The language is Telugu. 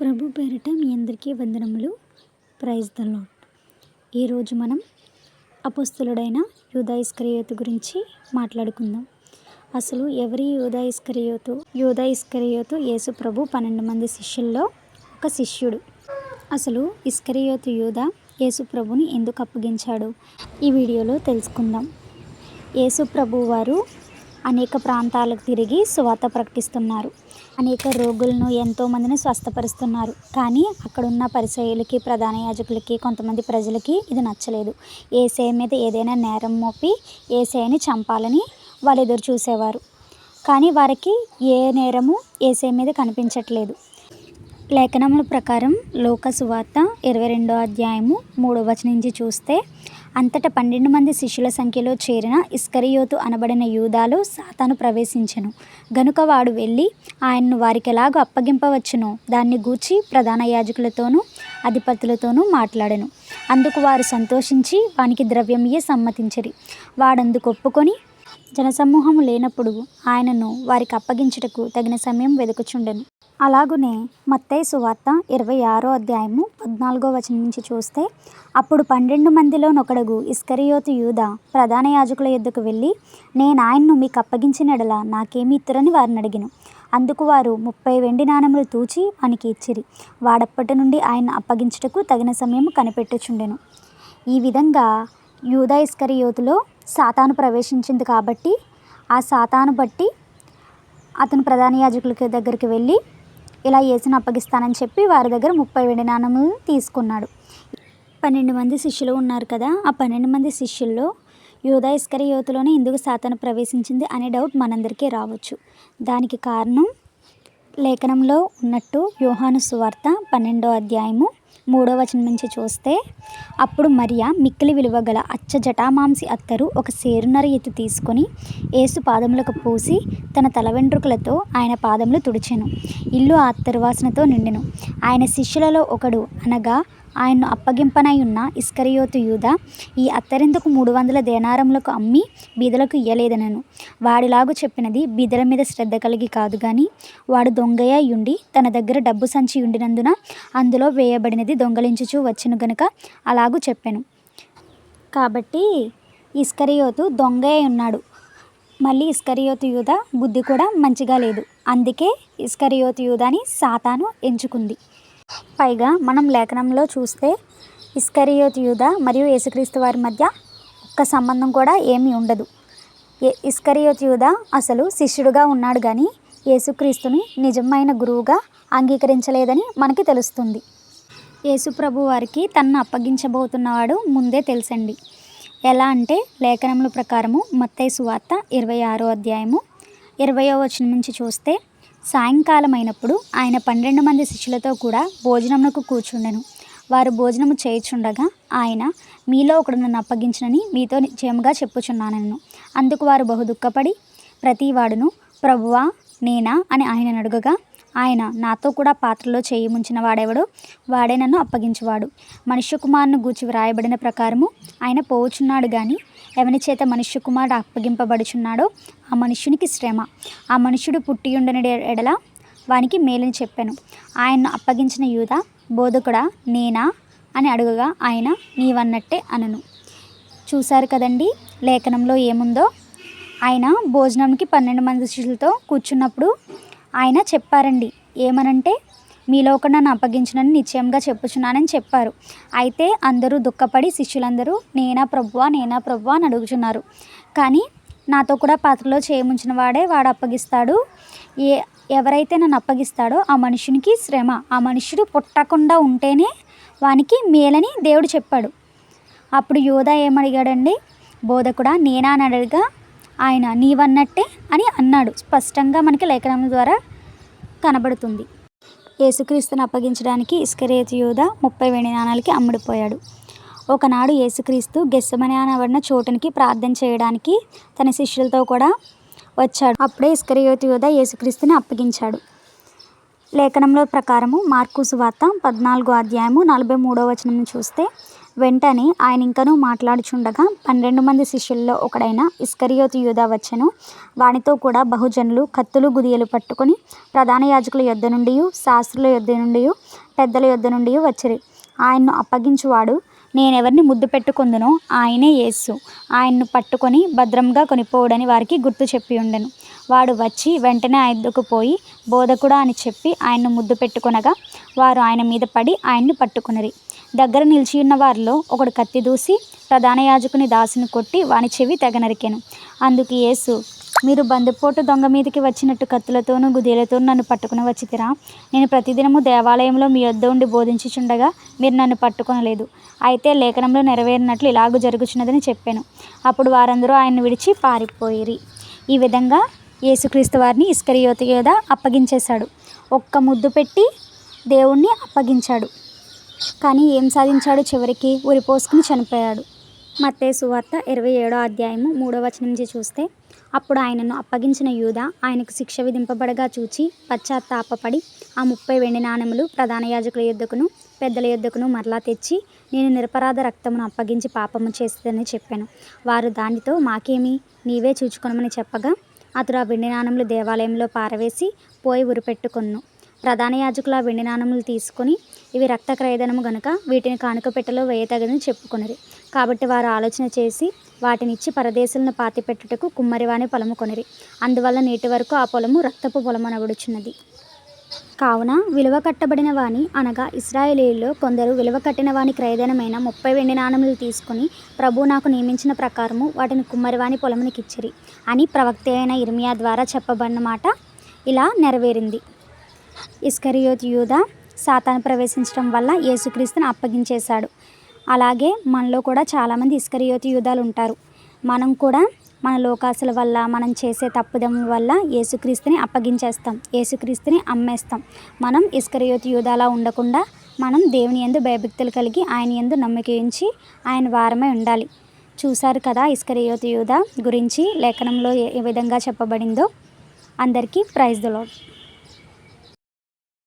ప్రభు పేరిట మీ అందరికీ వందనములు. ప్రైజ్ ద లాడ్ ఈరోజు మనం అపుస్తులుడైన యూదా గురించి మాట్లాడుకుందాం. అసలు ఎవరి యూదా ఇస్కరియోతు? యూదా యేసు ప్రభు పన్నెండు మంది శిష్యుల్లో ఒక శిష్యుడు. అసలు ఇస్కరియోతు యూదా యేసు ప్రభుని ఎందుకు అప్పగించాడు? ఈ వీడియోలో తెలుసుకుందాం. యేసు ప్రభు వారు అనేక ప్రాంతాలకు తిరిగి సువార్త ప్రకటిస్తున్నారు. అనేక రోగులను ఎంతోమందిని స్వస్థపరుస్తున్నారు. కానీ అక్కడున్న పరిచయులకి ప్రధాన యాజకులకి కొంతమంది ప్రజలకి ఇది నచ్చలేదు. ఏసఐ మీద ఏదైనా నేరం మోపి ఏసఐని చంపాలని వాళ్ళు ఎదురు చూసేవారు. కానీ వారికి ఏ నేరము ఏసఐ మీద కనిపించట్లేదు. లేఖనముల ప్రకారం లోక సువార్త ఇరవై రెండో అధ్యాయము మూడో వచనం నుంచి చూస్తే అంతటా పన్నెండు మంది శిష్యుల సంఖ్యలో చేరిన ఇస్కరియోతు అనబడిన యూదాలో సాతాను ప్రవేశించెను. గనుక వాడు వెళ్ళి ఆయన్ను వారికి ఎలాగో అప్పగింపవచ్చునో దాన్ని గూర్చి ప్రధాన యాజకులతోనూ అధిపతులతోనూ మాట్లాడెను. అందుకు వారు సంతోషించి వానికి ద్రవ్యమియే సమ్మతించరి. వాడందుకు ఒప్పుకొని జనసమూహము లేనప్పుడు ఆయనను వారికి అప్పగించుటకు తగిన సమయం వెదుకుచుండెను. అలాగునే మత్తయి సువార్త ఇరవై ఆరో అధ్యాయము పద్నాలుగో వచనం నుంచి చూస్తే అప్పుడు పన్నెండు మందిలోనొకడుగు ఇస్కరియోతు యూద ప్రధాన యాజకుల యొద్దకు వెళ్ళి నేను ఆయన్ను మీకు అప్పగించినడలా నాకేమి ఇత్తరని వారిని అడిగిను. అందుకు వారు ముప్పై వెండి నాణెములు తూచి వానికి ఇచ్చిరి. వాడప్పటి నుండి ఆయన అప్పగించుటకు తగిన సమయం కనిపెట్టుచుండెను. ఈ విధంగా యూదా ఇస్కరియోతులో సాతాను ప్రవేశించింది కాబట్టి ఆ సాతాను బట్టి అతను ప్రధాన యాజకుల దగ్గరికి వెళ్ళి ఇలా యేసును అప్పగిస్తానని చెప్పి వారి దగ్గర ముప్పై వెండి నాణము తీసుకున్నాడు. పన్నెండు మంది శిష్యులు ఉన్నారు కదా ఆ పన్నెండు మంది శిష్యుల్లో యూదా ఇస్కరియోతులోనే ఎందుకు సాతాను ప్రవేశించింది అనే డౌట్ మనందరికీ రావచ్చు. దానికి కారణం లేఖనంలో ఉన్నట్టు యోహాను సువార్త పన్నెండో అధ్యాయము మూడో వచనం నుంచి చూస్తే అప్పుడు మరియా మిక్కిలి విలువ గల అచ్చ జటామాంసి అత్తరు ఒక సేరునర ఎత్తు తీసుకొని ఏసు పాదములకు పూసి తన తల వెంట్రుకలతో ఆయన పాదములు తుడిచెను. ఇల్లు ఆ అత్తరు వాసనతో నిండెను. ఆయన శిష్యులలో ఒకడు అనగా ఆయన్ను అప్పగింపనై ఉన్న ఇస్కరియోతు యూద ఈ అత్తరిందుకు మూడు వందల దేనారములకు అమ్మి బీదలకు ఇయ్యలేదనను. వాడిలాగు చెప్పినది బీదల మీద శ్రద్ధ కలిగి కాదు కానీ వాడు దొంగయ్య ఉండి తన దగ్గర డబ్బు సంచి ఉండినందున అందులో వేయబడినది దొంగలించుచూ వచ్చును గనుక అలాగూ చెప్పాను. కాబట్టి ఇస్కరియోతు దొంగయ్య ఉన్నాడు. మళ్ళీ ఇస్కరియోతు యూద బుద్ధి కూడా మంచిగా లేదు. అందుకే ఇస్కరియోతు యూదని సాతాను ఎంచుకుంది. పైగా మనం లేఖనంలో చూస్తే ఇస్కరియోత్ యూద మరియు యేసుక్రీస్తు వారి మధ్య ఒక్క సంబంధం కూడా ఏమీ ఉండదు. ఇస్కరియోత్ యూద అసలు శిష్యుడుగా ఉన్నాడు కానీ యేసుక్రీస్తుని నిజమైన గురువుగా అంగీకరించలేదని మనకి తెలుస్తుంది. యేసుప్రభు వారికి తనను అప్పగించబోతున్నవాడు ముందే తెలుసండి. ఎలా అంటే లేఖనముల ప్రకారము మత్తయి సువార్త ఇరవై ఆరో అధ్యాయము ఇరవయో వచనం నుంచి చూస్తే సాయంకాలం అయినప్పుడు ఆయన పన్నెండు మంది శిష్యులతో కూడా భోజనమునకు కూర్చుండెను. వారు భోజనము చేయుచుండగా ఆయన మీలో ఒకడు నన్ను అప్పగించినని మీతో నిశ్చయముగా చెప్పుచున్నానను. అందుకు వారు బహు దుఃఖపడి ప్రతి వాడును ప్రభువా నేనా? అని ఆయన అడుగగా ఆయన నాతో కూడా పాత్రలో చేయి ముంచిన వాడెవడో వాడే నన్ను అప్పగించువాడు. మనుష్య కుమారుని గూర్చి వ్రాయబడిన ప్రకారము ఆయన పోవుచున్నాడు కానీ ఎవని చేత మనుష్య కుమారుడు అప్పగింపబడుచున్నాడో ఆ మనుష్యునికి శ్రమ. ఆ మనుష్యుడు పుట్టి ఉండని ఎడల వానికి మేలని చెప్పాను. ఆయన్ను అప్పగించిన యూద బోధకుడా నేనా? అని అడుగగా ఆయన నీవన్నట్టే అనను. చూశారు కదండి లేఖనంలో ఏముందో? ఆయన భోజనంకి పన్నెండు మంది శిష్యులతో కూర్చున్నప్పుడు ఆయన చెప్పారండి. ఏమనంటే మీలో ఒక నన్ను అప్పగించునని నిశ్చయంగా చెప్పుచున్నానని చెప్పారు. అయితే అందరూ దుఃఖపడి శిష్యులందరూ నేనా ప్రభువా నేనా ప్రభువా అని అడుగుచున్నారు. కానీ నాతో కూడా పాత్రలో చేయముంచిన వాడే వాడు అప్పగిస్తాడు. ఏ ఎవరైతే నన్ను అప్పగిస్తాడో ఆ మనుషునికి శ్రమ ఆ మనుషుడు పుట్టకుండా ఉంటేనే వానికి మేలని దేవుడు చెప్పాడు. అప్పుడు యోధ ఏమడిగాడండి? బోధకుడా నేనా అని అడగగా ఆయన నీవన్నట్టే అని అన్నాడు. స్పష్టంగా మనకి లేఖనం ద్వారా కనబడుతుంది. యేసుక్రీస్తుని అప్పగించడానికి ఇస్కరేతు యూధ ముప్పై వెండి నాణాలకి అమ్ముడిపోయాడు. ఒకనాడు యేసుక్రీస్తు గెస్సమని అనబడిన చోటునికి ప్రార్థన చేయడానికి తన శిష్యులతో కూడా వచ్చాడు. అప్పుడే ఇస్కరియోతు యోధ యేసుక్రీస్తుని అప్పగించాడు. లేఖనంలో ప్రకారము మార్కు సువార్త పద్నాలుగో అధ్యాయము నలభై మూడో వచనం చూస్తే వెంటనే ఆయన ఇంకనూ మాట్లాడుచుండగా పన్నెండు మంది శిష్యుల్లో ఒకడైన ఇస్కరియోతు యూదా వచ్చెను. వానితో కూడా బహుజనులు కత్తులు గుదియలు పట్టుకొని ప్రధాన యాజకుల యొద్ద నుండి శాస్త్రుల యొద్ద నుండి పెద్దల యొద్ద నుండి వచ్చిరి. ఆయన్ను అప్పగించువాడు నేనెవరిని ముద్దు పెట్టుకుందునో ఆయనే యేసు. ఆయన్ను పట్టుకొని భద్రంగా కొనిపోవడని వారికి గుర్తు చెప్పి ఉండెను. వాడు వచ్చి వెంటనే ఆయనకు పోయి బోధకుడా అని చెప్పి ఆయన్ను ముద్దు పెట్టుకొనగా వారు ఆయన మీద పడి ఆయన్ను పట్టుకునిరి. దగ్గర నిలిచి ఉన్న వారిలో ఒకడు కత్తి దూసి ప్రధాన యాజకుని దాసుని కొట్టి వాని చెవి తెగనరికెను. అందుకు యేసు మీరు బందిపోటు దొంగ మీదకి వచ్చినట్టు కత్తులతోనూ గుదేలతోనూ నన్ను పట్టుకుని వచ్చితిరా? నేను ప్రతిదినము దేవాలయంలో మీ వద్ద ఉండి బోధించుచుండగా మీరు నన్ను పట్టుకొనలేదు. అయితే లేఖనంలో నెరవేరినట్లు ఇలాగూ జరుగుచున్నదని చెప్పాను. అప్పుడు వారందరూ ఆయన్ని విడిచి పారిపోయిరి. ఈ విధంగా యేసుక్రీస్తు వారిని ఇస్కరియోత యోధ అప్పగించేశాడు. ఒక్క ముద్దు పెట్టి దేవుణ్ణి అప్పగించాడు. కానీ ఏం సాధించాడు? చివరికి ఉరిపోసుకుని చనిపోయాడు. మత్తే సువార్త ఇరవై ఏడో అధ్యాయము మూడో వచనం నుంచి చూస్తే అప్పుడు ఆయనను అప్పగించిన యూద ఆయనకు శిక్ష విధింపబడగా చూచి పశ్చాత్తాపపడి ఆ ముప్పై వెండి నాణములు ప్రధాన యాజకుల యుద్ధకును పెద్దల యుద్ధకును మరలా తెచ్చి నేను నిరపరాధ రక్తమును అప్పగించి పాపము చేస్తుందని చెప్పాను. వారు దానితో మాకేమి? నీవే చూచుకొనమని చెప్పగా అతడు ఆ వెండి నాణములు దేవాలయంలో పారవేసి పోయి ఉరిపెట్టుకొను ప్రధాన యాజకులు ఆ వెండి నాణములు తీసుకొని ఇవి రక్త క్రయధనము గనుక వీటిని కానుక పెట్టెలో వేయతగదని చెప్పుకొనిరి. కాబట్టి వారు ఆలోచన చేసి వాటినిచ్చి పరదేశులను పాతిపెట్టుటకు కుమ్మరివాని పొలము కొనిరి. అందువల్ల నేటి వరకు ఆ పొలము రక్తపు పొలమనబడుచున్నది. కావున విలువ కట్టబడిన వాని అనగా ఇస్రాయేలీల్లో కొందరు విలువ కట్టిన వాని క్రయధనమైన ముప్పై వెండి నాణములు తీసుకొని ప్రభు నాకు నియమించిన ప్రకారము వాటిని కుమ్మరివాని పొలమునికిచ్చిరి అని ప్రవక్త అయిన ఇర్మియా ద్వారా చెప్పబడిన మాట ఇలా నెరవేరింది. ఇస్కరియోత్ యూద సాతాను ప్రవేశించడం వల్ల యేసుక్రీస్తుని అప్పగించేశాడు. అలాగే మనలో కూడా చాలామంది ఇస్కరియోత్ యూదాలు ఉంటారు. మనం కూడా మన లోకాసుల వల్ల మనం చేసే తప్పుదం వల్ల యేసుక్రీస్తుని అప్పగించేస్తాం. యేసుక్రీస్తుని అమ్మేస్తాం. మనం ఇస్కరియోతు యూదాలా ఉండకుండా మనం దేవుని ఎందు భయభక్తులు కలిగి ఆయన ఎందు నమ్మక ఉంచి ఆయన వారమై ఉండాలి. చూశారు కదా ఇస్కరియోతు యూదా గురించి లేఖనంలో ఏ విధంగా చెప్పబడిందో? అందరికీ ప్రైజ్ ద లాడ్